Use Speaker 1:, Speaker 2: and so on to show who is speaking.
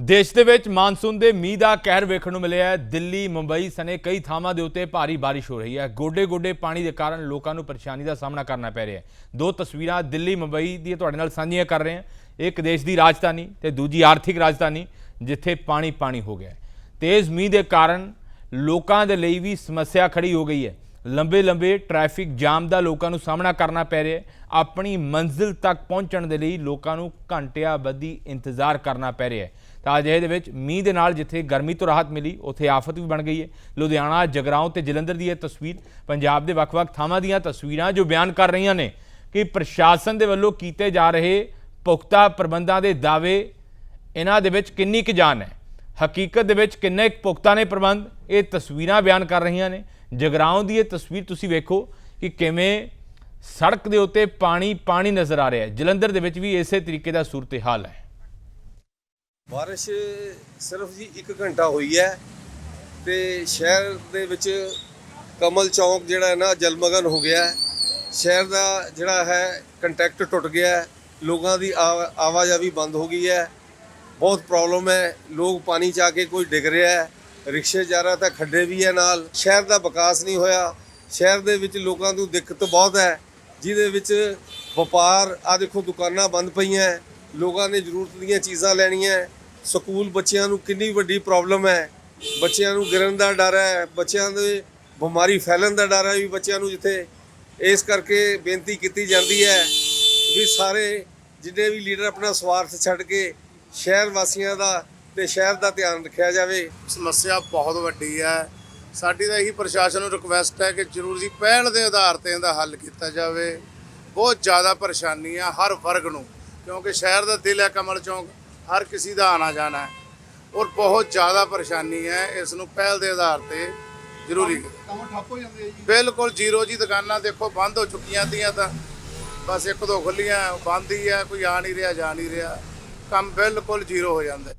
Speaker 1: ਦੇਸ਼ ਦੇ ਵਿੱਚ ਮਾਨਸੂਨ ਦੇ ਮੀਂਹ ਦਾ ਕਹਿਰ ਵੇਖਣ ਨੂੰ ਮਿਲਿਆ ਹੈ। ਦਿੱਲੀ, ਮੁੰਬਈ ਸਣੇ ਕਈ ਥਾਵਾਂ ਦੇ ਉੱਤੇ ਭਾਰੀ ਬਾਰਿਸ਼ ਹੋ ਰਹੀ ਹੈ। ਗੋਡੇ-ਗੋਡੇ ਪਾਣੀ ਦੇ ਕਾਰਨ ਲੋਕਾਂ ਨੂੰ ਪਰੇਸ਼ਾਨੀ ਦਾ ਸਾਹਮਣਾ ਕਰਨਾ ਪੈ ਰਿਹਾ ਹੈ। ਦੋ ਤਸਵੀਰਾਂ ਦਿੱਲੀ, ਮੁੰਬਈ ਦੀਆਂ ਤੁਹਾਡੇ ਨਾਲ ਸਾਂਝੀਆਂ ਕਰ ਰਹੇ ਹਾਂ। ਇੱਕ ਦੇਸ਼ ਦੀ ਰਾਜਧਾਨੀ ਤੇ ਦੂਜੀ ਆਰਥਿਕ ਰਾਜਧਾਨੀ, ਜਿੱਥੇ ਪਾਣੀ ਪਾਣੀ ਹੋ ਗਿਆ ਹੈ। ਤੇਜ਼ ਮੀਂਹ ਦੇ ਕਾਰਨ ਲੋਕਾਂ ਦੇ ਲਈ ਵੀ ਸਮੱਸਿਆ ਖੜੀ ਹੋ ਗਈ ਹੈ। ਲੰਬੇ ਲੰਬੇ ਟ੍ਰੈਫਿਕ ਜਾਮ ਦਾ ਲੋਕਾਂ ਨੂੰ ਸਾਹਮਣਾ ਕਰਨਾ ਪੈ ਰਿਹਾ ਹੈ। ਆਪਣੀ ਮੰਜ਼ਿਲ ਤੱਕ ਪਹੁੰਚਣ ਦੇ ਲਈ ਲੋਕਾਂ ਨੂੰ ਘੰਟਿਆਂ ਬੱਧੀ ਇੰਤਜ਼ਾਰ ਕਰਨਾ ਪੈ ਰਿਹਾ ਹੈ। ਤਾਂ ਅਜਿਹੇ ਦੇ ਵਿੱਚ ਮੀਂਹ ਦੇ ਨਾਲ ਜਿੱਥੇ ਗਰਮੀ ਤੋਂ ਰਾਹਤ ਮਿਲੀ, ਉੱਥੇ ਆਫਤ ਵੀ ਬਣ ਗਈ ਹੈ। ਲੁਧਿਆਣਾ, ਜਗਰਾਉਂ ਤੇ ਜਲੰਧਰ ਦੀ ਇਹ ਤਸਵੀਰ ਪੰਜਾਬ ਦੇ ਵੱਖ-ਵੱਖ ਥਾਵਾਂ ਦੀਆਂ ਤਸਵੀਰਾਂ ਜੋ ਬਿਆਨ ਕਰ ਰਹੀਆਂ ਨੇ ਕਿ ਪ੍ਰਸ਼ਾਸਨ ਦੇ ਵੱਲੋਂ ਕੀਤੇ ਜਾ ਰਹੇ ਪੁਖਤਾ ਪ੍ਰਬੰਧਾਂ ਦੇ ਦਾਅਵੇ ਇਹਨਾਂ ਦੇ ਵਿੱਚ ਕਿੰਨੀ ਕੁ ਜਾਨ ਹੈ। ਹਕੀਕਤ ਦੇ ਵਿੱਚ ਕਿੰਨੇ ਕੁ ਪੁਖਤਾ ਨੇ ਪ੍ਰਬੰਧ, ਇਹ ਤਸਵੀਰਾਂ ਬਿਆਨ ਕਰ ਰਹੀਆਂ ਨੇ। ਜਗਰਾਉਂ ਦੀ ਇਹ ਤਸਵੀਰ ਤੁਸੀਂ ਵੇਖੋ ਕਿ ਕਿਵੇਂ ਸੜਕ ਦੇ ਉੱਤੇ ਪਾਣੀ ਪਾਣੀ ਨਜ਼ਰ ਆ ਰਿਹਾ ਹੈ। ਜਲੰਧਰ ਦੇ ਵਿੱਚ ਵੀ ਇਸੇ ਤਰੀਕੇ ਦਾ ਸੂਰਤ ਹਾਲ ਹੈ।
Speaker 2: ਬਾਰਿਸ਼ ਸਿਰਫ ਜੀ 1 ਘੰਟਾ ਹੋਈ ਹੈ ਤੇ ਸ਼ਹਿਰ ਦੇ ਵਿੱਚ ਕਮਲ ਚੌਂਕ ਜਿਹੜਾ ਹੈ ਨਾ ਜਲਮਗਨ ਹੋ ਗਿਆ ਹੈ। ਸ਼ਹਿਰ ਦਾ ਜਿਹੜਾ ਹੈ ਕੰਟੈਕਟ ਟੁੱਟ ਗਿਆ ਹੈ। ਲੋਕਾਂ ਦੀ ਆਵਾ- ਆਵਾਜਾਈ ਬੰਦ ਹੋ ਗਈ ਹੈ। ਬਹੁਤ ਪ੍ਰੋਬਲਮ ਹੈ। ਲੋਕ ਪਾਣੀ ਚ ਆ ਕੇ ਕੋਈ ਡਿੱਗ ਰਿਹਾ ਹੈ। ਰਿਕਸ਼ੇ ਜਾ ਰਿਹਾ ਤਾਂ ਖੱਡੇ ਵੀ ਹੈ ਨਾਲ। ਸ਼ਹਿਰ ਦਾ ਵਿਕਾਸ ਨਹੀਂ ਹੋਇਆ। ਸ਼ਹਿਰ ਦੇ ਵਿੱਚ ਲੋਕਾਂ ਨੂੰ ਦਿੱਕਤ ਬਹੁਤ ਹੈ। ਜਿਹਦੇ ਵਿੱਚ ਵਪਾਰ ਆ ਦੇਖੋ ਦੁਕਾਨਾਂ ਬੰਦ ਪਈਆਂ ਲੋਕਾਂ ਨੇ ਜ਼ਰੂਰਤ ਦੀਆਂ ਚੀਜ਼ਾਂ ਲੈਣੀਆਂ ਸਕੂਲ ਬੱਚਿਆਂ ਨੂੰ ਕਿੰਨੀ ਵੱਡੀ ਪ੍ਰੋਬਲਮ ਹੈ। ਬੱਚਿਆਂ ਨੂੰ ਗਿਰਨ ਦਾ ਡਰ ਹੈ, ਬੱਚਿਆਂ ਦੇ ਬਿਮਾਰੀ ਫੈਲਣ ਦਾ ਡਰ ਹੈ ਵੀ ਬੱਚਿਆਂ ਨੂੰ ਜਿੱਥੇ। ਇਸ ਕਰਕੇ ਬੇਨਤੀ ਕੀਤੀ ਜਾਂਦੀ ਹੈ ਵੀ ਸਾਰੇ ਜਿੰਨੇ ਵੀ ਲੀਡਰ ਆਪਣਾ ਸਵਾਰਥ ਛੱਡ ਕੇ ਸ਼ਹਿਰ ਵਾਸੀਆਂ ਦਾ ਤੇ ਸ਼ਹਿਰ ਦਾ ਧਿਆਨ ਰੱਖਿਆ ਜਾਵੇ।
Speaker 3: ਸਮੱਸਿਆ ਬਹੁਤ ਵੱਡੀ ਹੈ। ਸਾਡੀ ਤਾਂ ਇਹੀ ਪ੍ਰਸ਼ਾਸਨ ਨੂੰ ਰਿਕੁਐਸਟ ਹੈ ਕਿ ਜ਼ਰੂਰ ਜੀ ਪਹਿਲ ਦੇ ਆਧਾਰ ਤੇ ਇਹਦਾ ਹੱਲ ਕੀਤਾ ਜਾਵੇ। ਬਹੁਤ ਜ਼ਿਆਦਾ ਪਰੇਸ਼ਾਨੀ ਆ ਹਰ ਵਰਗ ਨੂੰ, ਕਿਉਂਕਿ ਸ਼ਹਿਰ ਦਾ ਦਿਲ ਹੈ ਕਮਲ ਚੌਂਕ। ਹਰ ਕਿਸੇ ਦਾ ਆਣਾ ਜਾਣਾ ਹੈ ਔਰ ਬਹੁਤ ਜ਼ਿਆਦਾ ਪਰੇਸ਼ਾਨੀ ਹੈ ਇਸ ਨੂੰ ਪਹਿਲ ਦੇ ਆਧਾਰ ਤੇ ਜ਼ਰੂਰੀ।
Speaker 4: ਕੰਮ ਠੱਪ ਹੋ ਜਾਂਦੇ ਜੀ।
Speaker 3: ਬਿਲਕੁਲ ਜ਼ੀਰੋ ਜੀ ਦੁਕਾਨਾਂ ਦੇਖੋ ਬੰਦ ਹੋ ਚੁੱਕੀਆਂ ਤੀਆਂ ਤਾਂ। ਬਸ ਇੱਕ ਦੋ ਖੁੱਲੀਆਂ ਬੰਦ ਹੀ ਆ ਕੋਈ ਆ ਨਹੀਂ ਰਿਹਾ ਜਾ ਨਹੀਂ ਰਿਹਾ। ਕੰਮ ਬਿਲਕੁਲ ਜ਼ੀਰੋ ਹੋ ਜਾਂਦਾ